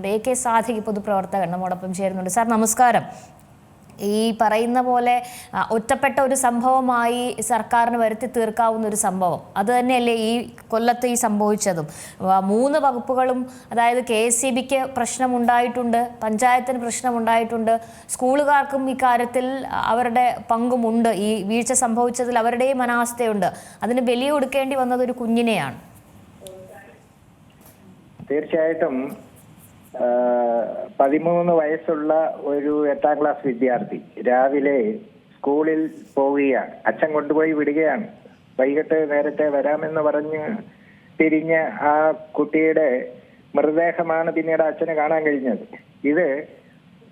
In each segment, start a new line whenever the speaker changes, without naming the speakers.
ചേരുന്നുണ്ട് A K സാധിക് പൊതുപ്രവർത്തകൻ നമ്മോടൊപ്പം ചേരുന്നുണ്ട്. സാർ നമസ്കാരം. ഈ പറയുന്ന പോലെ ഒറ്റപ്പെട്ട ഒരു സംഭവമായി സർക്കാരിന് വരുത്തി തീർക്കാവുന്ന ഒരു സംഭവം. അത് തന്നെയല്ലേ ഈ കൊല്ലത്ത് ഈ സംഭവിച്ചതും. മൂന്ന് വകുപ്പുകളും അതായത് കെ എസ് സി ബിക്ക് പ്രശ്നമുണ്ടായിട്ടുണ്ട് പഞ്ചായത്തിന് പ്രശ്നമുണ്ടായിട്ടുണ്ട് സ്കൂളുകാർക്കും ഇക്കാര്യത്തിൽ അവരുടെ പങ്കുമുണ്ട്. ഈ വീഴ്ച സംഭവിച്ചതിൽ അവരുടെയും അനാസ്ഥയുണ്ട്. അതിന് ബലി കൊടുക്കേണ്ടി വന്നത് ഒരു കുഞ്ഞിനെയാണ്.
തീർച്ചയായിട്ടും പതിമൂന്ന് വയസ്സുള്ള ഒരു എട്ടാം ക്ലാസ് വിദ്യാർത്ഥി രാവിലെ സ്കൂളിൽ പോവുകയാണ്. അച്ഛൻ കൊണ്ടുപോയി വിടുകയാണ്. വൈകിട്ട് നേരത്തെ വരാമെന്ന് പറഞ്ഞ് തിരിഞ്ഞ ആ കുട്ടിയുടെ മൃതദേഹമാണ് പിന്നീട് അച്ഛന് കാണാൻ കഴിഞ്ഞത്. ഇത്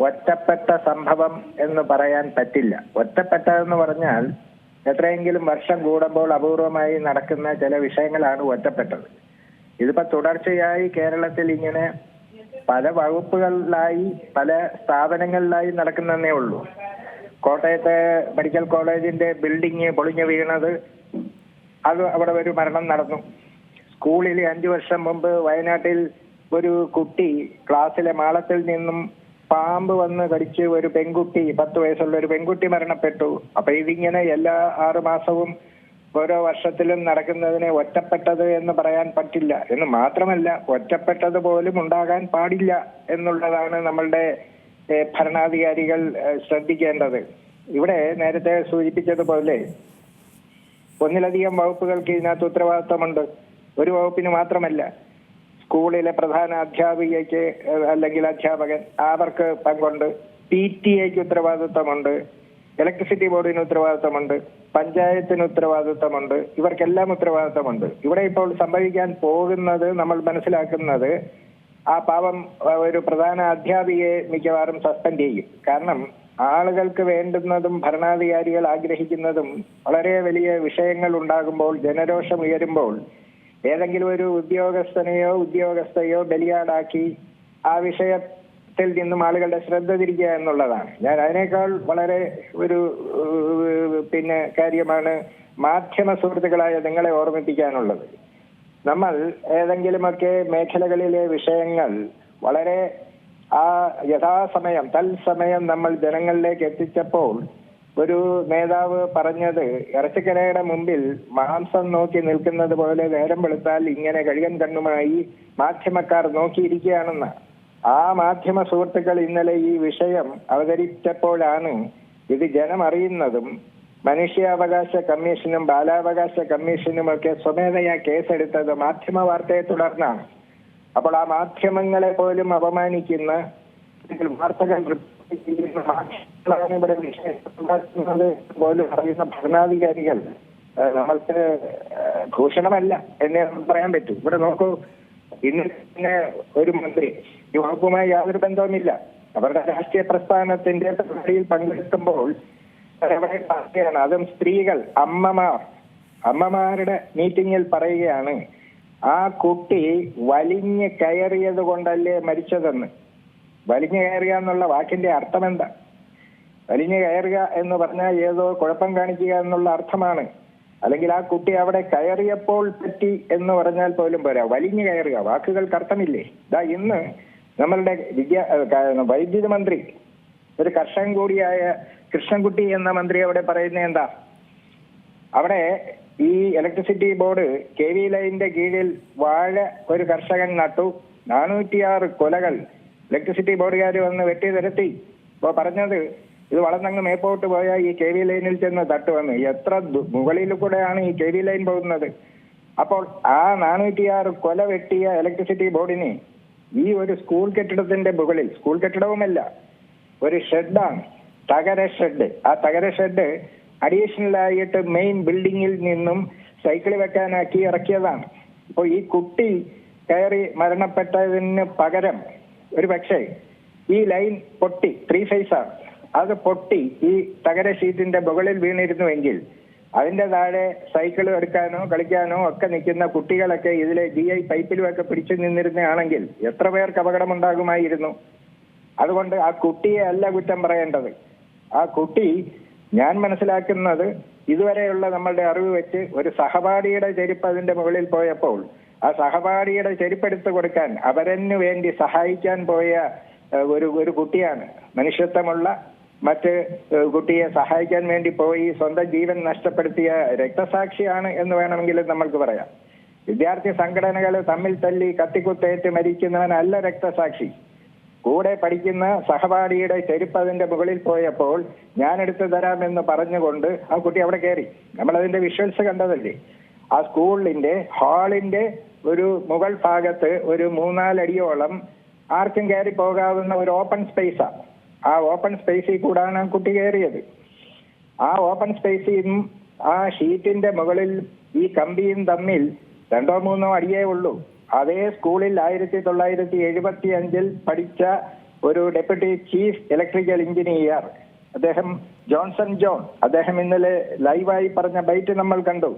ഒറ്റപ്പെട്ട സംഭവം എന്ന് പറയാൻ പറ്റില്ല. ഒറ്റപ്പെട്ടതെന്ന് പറഞ്ഞാൽ എത്രയെങ്കിലും വർഷം കൂടുമ്പോൾ അപൂർവമായി നടക്കുന്ന ചില വിഷയങ്ങളാണ് ഒറ്റപ്പെട്ടത്. ഇതിപ്പോ തുടർച്ചയായി കേരളത്തിൽ ഇങ്ങനെ പല വകുപ്പുകളിലായി പല സ്ഥാപനങ്ങളിലായി നടക്കുന്നതേ ഉള്ളൂ. കോട്ടയത്തെ മെഡിക്കൽ കോളേജിന്റെ ബിൽഡിംഗ് പൊളിഞ്ഞു വീണത് അത് അവിടെ ഒരു മരണം നടന്നു. സ്കൂളിൽ അഞ്ചു വർഷം മുമ്പ് വയനാട്ടിൽ ഒരു കുട്ടി ക്ലാസ്സിലെ മാളത്തിൽ നിന്നും പാമ്പ് വന്ന് കടിച്ച് ഒരു പെൺകുട്ടി പത്ത് വയസ്സുള്ള ഒരു പെൺകുട്ടി മരണപ്പെട്ടു. അപ്പൊ ഇതിങ്ങനെ എല്ലാ ആറു മാസവും ഓരോ വർഷത്തിലും നടക്കുന്നതിനെ ഒറ്റപ്പെട്ടത് എന്ന് പറയാൻ പറ്റില്ല. എന്ന് മാത്രമല്ല ഒറ്റപ്പെട്ടത് പോലും ഉണ്ടാകാൻ പാടില്ല എന്നുള്ളതാണ് നമ്മളുടെ ഭരണാധികാരികൾ ശ്രദ്ധിക്കേണ്ടത്. ഇവിടെ നേരത്തെ സൂചിപ്പിച്ചതുപോലെ ഒന്നിലധികം വകുപ്പുകൾക്ക് ഇതിനകത്ത് ഉത്തരവാദിത്തമുണ്ട് ഒരു വകുപ്പിന് മാത്രമല്ല സ്കൂളിലെ പ്രധാന അധ്യാപികയ്ക്ക് അല്ലെങ്കിൽ അധ്യാപകൻ അവർക്ക് പങ്കുണ്ട്. പി ടി എക്ക് ഉത്തരവാദിത്തമുണ്ട് ഇലക്ട്രിസിറ്റി ബോർഡിന് ഉത്തരവാദിത്തമുണ്ട്. പഞ്ചായത്തിന് ഉത്തരവാദിത്തമുണ്ട്. ഇവർക്കെല്ലാം ഉത്തരവാദിത്തമുണ്ട്. ഇവിടെ ഇപ്പോൾ സംഭവിക്കാൻ പോകുന്നത് നമ്മൾ മനസ്സിലാക്കുന്നത് ആ പാവം ഒരു പ്രധാന അധ്യാപികയെ മിക്കവാറും സസ്പെൻഡ് ചെയ്യും. കാരണം ആളുകൾക്ക് വേണ്ടുന്നതും ഭരണാധികാരികൾ ആഗ്രഹിക്കുന്നതും വളരെ വലിയ വിഷയങ്ങൾ ഉണ്ടാകുമ്പോൾ ജനരോഷം ഉയരുമ്പോൾ ഏതെങ്കിലും ഒരു ഉദ്യോഗസ്ഥനെയോ ഉദ്യോഗസ്ഥയോ ബലിയാടാക്കി ആ വിഷയത്തിൽ നിന്നും ആളുകളുടെ ശ്രദ്ധ തിരിക്കുക എന്നുള്ളതാണ്. ഞാൻ അതിനേക്കാൾ വളരെ ഒരു പിന്നെ കാര്യമാണ് മാധ്യമ സുഹൃത്തുക്കളായ നിങ്ങളെ ഓർമ്മിപ്പിക്കാനുള്ളത്. നമ്മൾ ഏതെങ്കിലുമൊക്കെ മേഖലകളിലെ വിഷയങ്ങൾ വളരെ ആ യഥാസമയം തത്സമയം നമ്മൾ ജനങ്ങളിലേക്ക് എത്തിച്ചപ്പോൾ ഒരു നേതാവ് പറഞ്ഞത് ഇറച്ചിക്കരയുടെ മുമ്പിൽ മാംസം നോക്കി നിൽക്കുന്നത് പോലെ നേരം വെളുത്താൽ ഇങ്ങനെ കഴുകൻ കണ്ണുമായി മാധ്യമക്കാർ നോക്കിയിരിക്കുകയാണെന്ന് ആ മാധ്യമ സുഹൃത്തുക്കൾ ഇന്നലെ ഈ വിഷയം അവതരിച്ചപ്പോഴാണ് ഇത് ജനം അറിയുന്നതും മനുഷ്യാവകാശ കമ്മീഷനും ബാലാവകാശ കമ്മീഷനും ഒക്കെ സ്വമേധയാ കേസെടുത്തത് മാധ്യമ വാർത്തയെ തുടർന്നാണ്. അപ്പോൾ ആ മാധ്യമങ്ങളെ പോലും അപമാനിക്കുന്ന വാർത്തകൾ ഇവിടെ വിഷയം പോലും അറിയുന്ന ഭരണാധികാരികൾ നമ്മൾക്ക് ഭൂഷണമല്ല എന്നേ പറയാൻ പറ്റൂ. ഇവിടെ നോക്കൂ ഇന്ന് തന്നെ ഒരു മന്ത്രി ഈ വകുപ്പുമായി യാതൊരു ബന്ധവുമില്ല. അവരുടെ രാഷ്ട്രീയ പ്രസ്ഥാനത്തിന്റെ പരിപാടിയിൽ പങ്കെടുക്കുമ്പോൾ പറയുകയാണ് അതും സ്ത്രീകൾ അമ്മമാർ. അമ്മമാരുടെ മീറ്റിംഗിൽ പറയുകയാണ് ആ കുട്ടി വലിഞ്ഞ് കയറിയത് കൊണ്ടല്ലേ മരിച്ചതെന്ന്. വലിഞ്ഞു കയറുക എന്നുള്ള വാക്കിന്റെ അർത്ഥം എന്താ വലിഞ്ഞു കയറുക എന്ന് പറഞ്ഞാൽ ഏതോ കുഴപ്പം കാണിക്കുക എന്നുള്ള അർത്ഥമാണ്. അല്ലെങ്കിൽ ആ കുട്ടി അവിടെ കയറിയപ്പോൾ പറ്റി എന്ന് പറഞ്ഞാൽ പോലും പോരാ. വലിഞ്ഞു കയറുക. വാക്കുകൾ അർത്ഥമില്ലേ ഇതാ ഇന്ന് നമ്മളുടെ വിദ്യാ വൈദ്യുത മന്ത്രി ഒരു കർഷകൻ കൂടിയായ കൃഷ്ണൻകുട്ടി എന്ന മന്ത്രി അവിടെ പറയുന്നത് എന്താ? അവിടെ ഈ ഇലക്ട്രിസിറ്റി ബോർഡ് കെ വി ലൈനിന്റെ കീഴിൽ വാഴ ഒരു കർഷകൻ നട്ടു. നാനൂറ്റിയാറ് കൊലകൾ ഇലക്ട്രിസിറ്റി ബോർഡുകാർ വന്ന് വെട്ടി നിരത്തി അപ്പൊ പറഞ്ഞത് ഇത് വളർന്നങ്ങ് മേപ്പോട്ട് പോയാൽ ഈ കെ വി ലൈനിൽ ചെന്ന് തട്ട് വന്നു. എത്ര മുകളിൽ കൂടെയാണ് ഈ കെ വി ലൈൻ പോകുന്നത്. അപ്പോൾ ആ നാനൂറ്റിയാറ് കൊല വെട്ടിയ ഇലക്ട്രിസിറ്റി ബോർഡിന് ഈ ഒരു സ്കൂൾ കെട്ടിടത്തിന്റെ മുകളിൽ സ്കൂൾ കെട്ടിടവുമല്ല ഒരു ഷെഡാണ് തകര ഷെഡ് ആ തകര ഷെഡ് അഡീഷണൽ ആയിട്ട് മെയിൻ ബിൽഡിങ്ങിൽ നിന്നും സൈക്കിൾ വെക്കാനാക്കി ഇറക്കിയതാണ്. അപ്പോൾ ഈ കുട്ടി കയറി മരണപ്പെട്ടതിന് പകരം ഒരു പക്ഷേ ഈ ലൈൻ പൊട്ടി ത്രീ ഫേസ് ആണ്. അത് പൊട്ടി. ഈ തകര ഷീറ്റിന്റെ മുകളിൽ വീണിരുന്നുവെങ്കിൽ അതിന്റെ താഴെ സൈക്കിൾ എടുക്കാനോ കളിക്കാനോ ഒക്കെ നിൽക്കുന്ന കുട്ടികളൊക്കെ ഇതിലെ ജി ഐ പൈപ്പിലുമൊക്കെ പിടിച്ചു നിന്നിരുന്നാണെങ്കിൽ എത്ര പേർക്ക് അപകടമുണ്ടാകുമായിരുന്നു? അതുകൊണ്ട് ആ കുട്ടിയെ അല്ല കുറ്റം പറയേണ്ടത്. ആ കുട്ടി ഞാൻ മനസ്സിലാക്കുന്നത് ഇതുവരെയുള്ള നമ്മളുടെ അറിവ് വെച്ച് ഒരു സഹപാഠിയുടെ ചെരുപ്പ് അതിന്റെ മുകളിൽ പോയപ്പോൾ ആ സഹപാഠിയുടെ ചെരുപ്പെടുത്ത് കൊടുക്കാൻ അവരന് വേണ്ടി സഹായിക്കാൻ പോയ ഒരു ഒരു കുട്ടിയാണ്. മനുഷ്യത്വമുള്ള മറ്റ് കുട്ടിയെ സഹായിക്കാൻ വേണ്ടി പോയി സ്വന്തം ജീവൻ നഷ്ടപ്പെടുത്തിയ രക്തസാക്ഷിയാണ് എന്ന് വേണമെങ്കിൽ നമ്മൾക്ക് പറയാം. വിദ്യാർത്ഥി സംഘടനകൾ തമ്മിൽ തല്ലി കത്തിക്കുത്തേറ്റ് മരിക്കുന്നവനല്ല രക്തസാക്ഷി. കൂടെ പഠിക്കുന്ന സഹപാഠിയുടെ ചെരുപ്പ് അതിന്റെ മുകളിൽ പോയപ്പോൾ ഞാൻ എടുത്തു തരാമെന്ന് പറഞ്ഞുകൊണ്ട് ആ കുട്ടി അവിടെ കയറി. നമ്മൾ അതിന്റെ വിഷ്വൽസ് കണ്ടതല്ലേ? ആ സ്കൂളിന്റെ ഹാളിന്റെ ഒരു മുകൾ ഭാഗത്ത് ഒരു മൂന്നാലടിയോളം ആർക്കും കയറി പോകാവുന്ന ഒരു ഓപ്പൺ സ്പേസാണ് ആ ഓപ്പൺ സ്പേസിൽ കൂടാണ് കുട്ടി കയറിയത്. ആ ഓപ്പൺ സ്പേസിൽ ആ ഷീറ്റിന്റെ മുകളിൽ ഈ കമ്പിയും തമ്മിൽ രണ്ടോ മൂന്നോ അടിയേ ഉള്ളൂ. അതേ സ്കൂളിൽ ആയിരത്തി തൊള്ളായിരത്തി എഴുപത്തി അഞ്ചിൽ പഠിച്ച ഒരു ഡെപ്യൂട്ടി ചീഫ് ഇലക്ട്രിക്കൽ എഞ്ചിനീയർ അദ്ദേഹം ജോൺസൺ ജോൺ. അദ്ദേഹം ഇന്നലെ ലൈവായി പറഞ്ഞ ബൈറ്റ് നമ്മൾ കണ്ടു.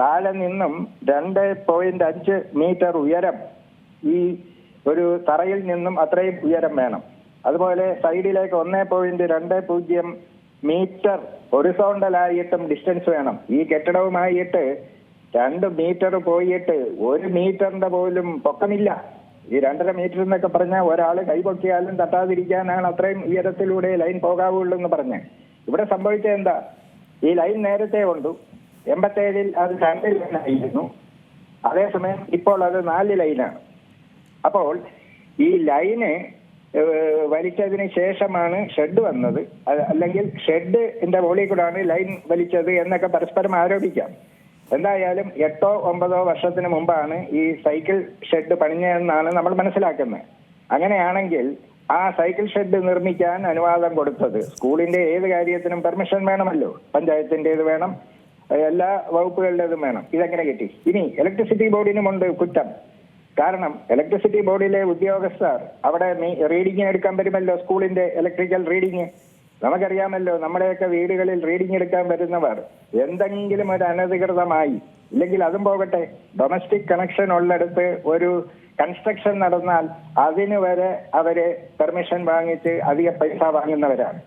താഴെ നിന്നും രണ്ട് പോയിന്റ് അഞ്ച് മീറ്റർ ഉയരം ഈ ഒരു തറയിൽ നിന്നും അത്രയും ഉയരം വേണം. അതുപോലെ സൈഡിലേക്ക് ഒന്നേ പോയിന്റ് രണ്ട് പൂജ്യം മീറ്റർ ഒറിസോണ്ടലായിട്ടും ഡിസ്റ്റൻസ് വേണം. ഈ കെട്ടിടവുമായിട്ട് രണ്ട് മീറ്റർ പോയിട്ട് ഒരു മീറ്ററിന്റെ പോലും പൊക്കമില്ല. ഈ രണ്ടര മീറ്റർ എന്നൊക്കെ പറഞ്ഞാൽ ഒരാൾ കൈപൊക്കിയാലും തട്ടാതിരിക്കാനാണ് അത്രയും ഉയരത്തിലൂടെ ലൈൻ പോകാവുള്ളൂ എന്ന് പറഞ്ഞ്. ഇവിടെ സംഭവിച്ചത് എന്താ? ഈ ലൈൻ നേരത്തെ ഉണ്ടു എൺപത്തേഴിൽ അത് രണ്ട് ലൈനായിരുന്നു. അതേസമയം ഇപ്പോൾ അത് നാല് ലൈനാണ്. അപ്പോൾ ഈ ലൈന് വലിച്ചതിന് ശേഷമാണ് ഷെഡ് വന്നത്. അല്ലെങ്കിൽ ഷെഡ് എന്റെ മുകളിൽ കൂടാണ് ലൈൻ വലിച്ചത് എന്നൊക്കെ പരസ്പരം ആരോപിക്കാം. എന്തായാലും എട്ടോ ഒമ്പതോ വർഷത്തിന് മുമ്പാണ് ഈ സൈക്കിൾ ഷെഡ് പണിഞ്ഞതെന്നാണ് നമ്മൾ മനസ്സിലാക്കുന്നത്. അങ്ങനെയാണെങ്കിൽ ആ സൈക്കിൾ ഷെഡ് നിർമ്മിക്കാൻ അനുവാദം കൊടുത്തത് സ്കൂളിന്റെ ഏത് കാര്യത്തിനും പെർമിഷൻ വേണമല്ലോ? പഞ്ചായത്തിന്റേത് വേണം എല്ലാ വകുപ്പുകളുടേതും വേണം. ഇതെങ്ങനെ കിട്ടി? ഇനി ഇലക്ട്രിസിറ്റി ബോർഡിനുമുണ്ട് കുറ്റം. കാരണം ഇലക്ട്രിസിറ്റി ബോർഡിലെ ഉദ്യോഗസ്ഥർ അവിടെ റീഡിംഗ് എടുക്കാൻ വരുമല്ലോ സ്കൂളിന്റെ ഇലക്ട്രിക്കൽ റീഡിംഗ് നമുക്കറിയാമല്ലോ നമ്മുടെയൊക്കെ വീടുകളിൽ റീഡിംഗ് എടുക്കാൻ വരുന്നവർ എന്തെങ്കിലും ഒരു അനധികൃതമായി ഇല്ലെങ്കിൽ അതും പോകട്ടെ ഡൊമസ്റ്റിക് കണക്ഷൻ ഉള്ളിടത്ത് ഒരു കൺസ്ട്രക്ഷൻ നടന്നാൽ അതിന് വരെ അവർ പെർമിഷൻ വാങ്ങിച്ച് അധിക പൈസ വാങ്ങുന്നവരാണ്.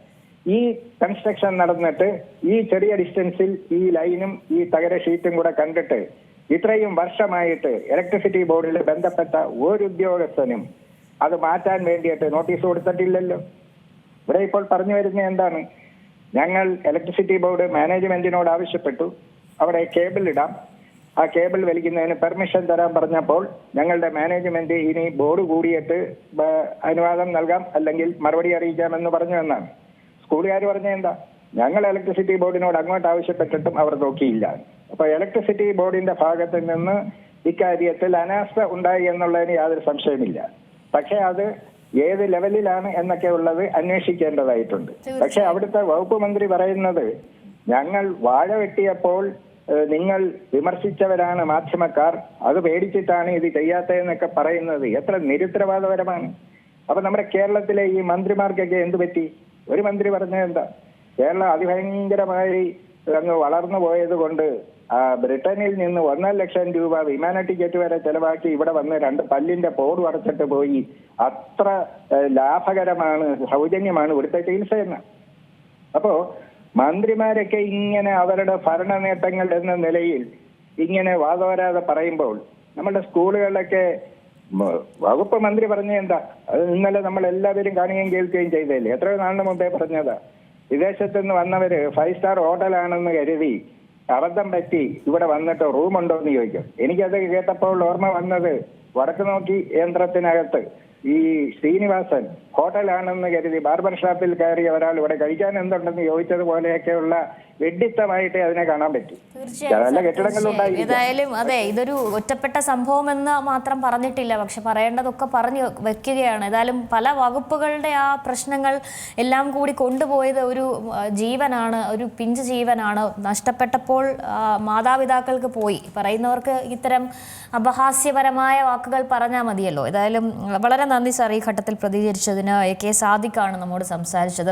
ഈ കൺസ്ട്രക്ഷൻ നടന്നിട്ട് ഈ ചെറിയ ഡിസ്റ്റൻസിൽ ഈ ലൈനും ഈ തകര ഷീറ്റും കൂടെ കണ്ടിട്ട് ഇത്രയും വർഷമായിട്ട് ഇലക്ട്രിസിറ്റി ബോർഡിൽ ബന്ധപ്പെട്ട ഒരു ഉദ്യോഗസ്ഥനും അത് മാറ്റാൻ വേണ്ടിയിട്ട് നോട്ടീസ് കൊടുത്തിട്ടില്ലല്ലോ. ഇവിടെ ഇപ്പോൾ പറഞ്ഞു വരുന്നത് എന്താണ്? ഞങ്ങൾ ഇലക്ട്രിസിറ്റി ബോർഡ് മാനേജ്മെന്റിനോട് ആവശ്യപ്പെട്ടു. അവിടെ കേബിൾ ഇടാം. ആ കേബിൾ വലിക്കുന്നതിന് പെർമിഷൻ തരാൻ പറഞ്ഞപ്പോൾ ഞങ്ങളുടെ മാനേജ്മെന്റ് ഇനി ബോർഡ് കൂടിയിട്ട് അനുവാദം നൽകാം അല്ലെങ്കിൽ മറുപടി അറിയിക്കാമെന്ന് പറഞ്ഞു എന്നാണ്. സ്കൂളുകാർ പറഞ്ഞ എന്താ? ഞങ്ങൾ ഇലക്ട്രിസിറ്റി ബോർഡിനോട് അങ്ങോട്ട് ആവശ്യപ്പെട്ടിട്ടും അവർ നോക്കിയില്ല. അപ്പൊ ഇലക്ട്രിസിറ്റി ബോർഡിന്റെ ഭാഗത്ത് നിന്ന് ഇക്കാര്യത്തിൽ അനാസ്ഥ ഉണ്ടായി എന്നുള്ളതിന് യാതൊരു സംശയമില്ല പക്ഷെ അത് ഏത് ലെവലിലാണ് എന്നൊക്കെ ഉള്ളത് അന്വേഷിക്കേണ്ടതായിട്ടുണ്ട്. പക്ഷെ അവിടുത്തെ വകുപ്പ് മന്ത്രി പറയുന്നത് ഞങ്ങൾ വാഴ വെട്ടിയപ്പോൾ നിങ്ങൾ വിമർശിച്ചവരാണ് മാധ്യമക്കാർ അത് പേടിച്ചിട്ടാണ് ഇത് ചെയ്യാത്തതെന്നൊക്കെ പറയുന്നത്. എത്ര നിരുത്തരവാദപരമാണ്. അപ്പൊ നമ്മുടെ കേരളത്തിലെ ഈ മന്ത്രിമാർക്കൊക്കെ എന്ത് പറ്റി? ഒരു മന്ത്രി പറഞ്ഞത് എന്താ? കേരളം അതിഭയങ്കരമായി അങ്ങ് വളർന്നു പോയത് കൊണ്ട് ബ്രിട്ടനിൽ നിന്ന് ഒന്നര ലക്ഷം രൂപ വിമാന ടിക്കറ്റ് വരെ ചെലവാക്കി ഇവിടെ വന്ന് രണ്ട് പല്ലിന്റെ പോട് അടച്ചിട്ട് പോയി. അത്ര ലാഭകരമാണ് സൗജന്യമാണ് ഇവിടുത്തെ ചികിത്സ എന്ന് അപ്പോ മന്ത്രിമാരൊക്കെ ഇങ്ങനെ അവരുടെ ഭരണ നേട്ടങ്ങൾ എന്ന നിലയിൽ ഇങ്ങനെ വാദവരാതെ പറയുമ്പോൾ നമ്മുടെ സ്കൂളുകളിലൊക്കെ വകുപ്പ് മന്ത്രി പറഞ്ഞ എന്താ? അത് ഇന്നലെ നമ്മൾ എല്ലാവരും കാണുകയും കേൾക്കുകയും ചെയ്തതല്ലേ? എത്രയോ നാളിന് മുമ്പേ പറഞ്ഞതാ. വിദേശത്ത് നിന്ന് വന്നവര് ഫൈവ് സ്റ്റാർ ഹോട്ടലാണെന്ന് കരുതി അബദ്ധം പറ്റി ഇവിടെ വന്നിട്ട് റൂമുണ്ടോ എന്ന് ചോദിക്കും. എനിക്കത് കേട്ടപ്പോൾ ഓർമ്മ വന്നത് വടക്ക് നോക്കി യന്ത്രത്തിനകത്ത് ഈ ശ്രീനിവാസൻ ഹോട്ടലാണെന്ന് കരുതി ബാർബർ ഷാപ്പിൽ കയറിയ ഒരാൾ ഇവിടെ കഴിക്കാൻ എന്തുണ്ടെന്ന് ചോദിച്ചതുപോലെയൊക്കെയുള്ള വെഡിത്തമായിട്ടേ അതിനെ കാണാൻ പറ്റി.
തീർച്ചയായും ഏതായാലും അതെ ഇതൊരു ഒറ്റപ്പെട്ട സംഭവം എന്ന് മാത്രം പറഞ്ഞിട്ടില്ല. പക്ഷെ പറയേണ്ടതൊക്കെ പറഞ്ഞു വെക്കുകയാണ്. ഏതായാലും പല വകുപ്പുകളുടെ ആ പ്രശ്നങ്ങൾ എല്ലാം കൂടി കൊണ്ടുപോയത് ഒരു ജീവനാണ് ഒരു പിഞ്ച് ജീവനാണ്. നഷ്ടപ്പെട്ടപ്പോൾ മാതാപിതാക്കൾക്ക് പോയി. പറയുന്നവർക്ക് ഇത്തരം അപഹാസ്യപരമായ വാക്കുകൾ പറഞ്ഞാൽ മതിയല്ലോ. ഏതായാലും വളരെ നന്ദി സാർ ഈ ഘട്ടത്തിൽ പ്രതികരിച്ചതിന്. എ കെ സാദിഖാണ് നമ്മോട് സംസാരിച്ചത്.